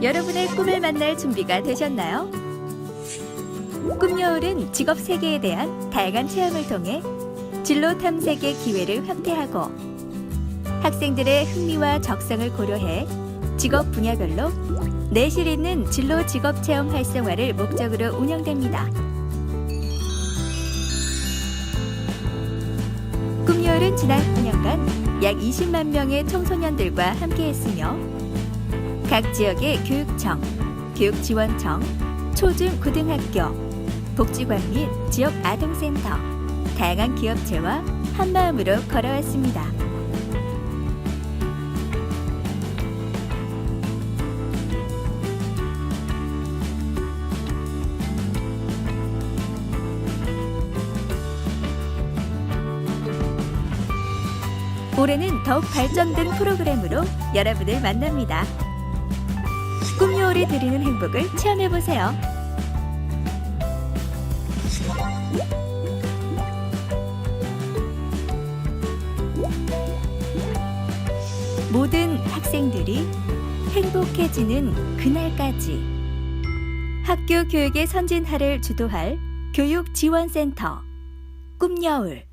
여러분의 꿈을 만날 준비가 되셨나요? 꿈여울은 직업 세계에 대한 다양한 체험을 통해 진로 탐색의 기회를 확대하고 학생들의 흥미와 적성을 고려해 직업 분야별로 내실 있는 진로 직업 체험 활성화를 목적으로 운영됩니다. 꿈여울은 지난 9년간 약 20만 명의 청소년들과 함께했으며 각 지역의 교육청, 교육지원청, 초중 고등학교, 복지관 및 지역 아동센터, 다양한 기업체와 한마음으로 걸어왔습니다. 올해는 더욱 발전된 프로그램으로 여러분을 만납니다. 꿈요울이 드리는 행복을 체험해보세요. 모든 학생들이 행복해지는 그날까지 학교 교육의 선진화를 주도할 교육지원센터 꿈여울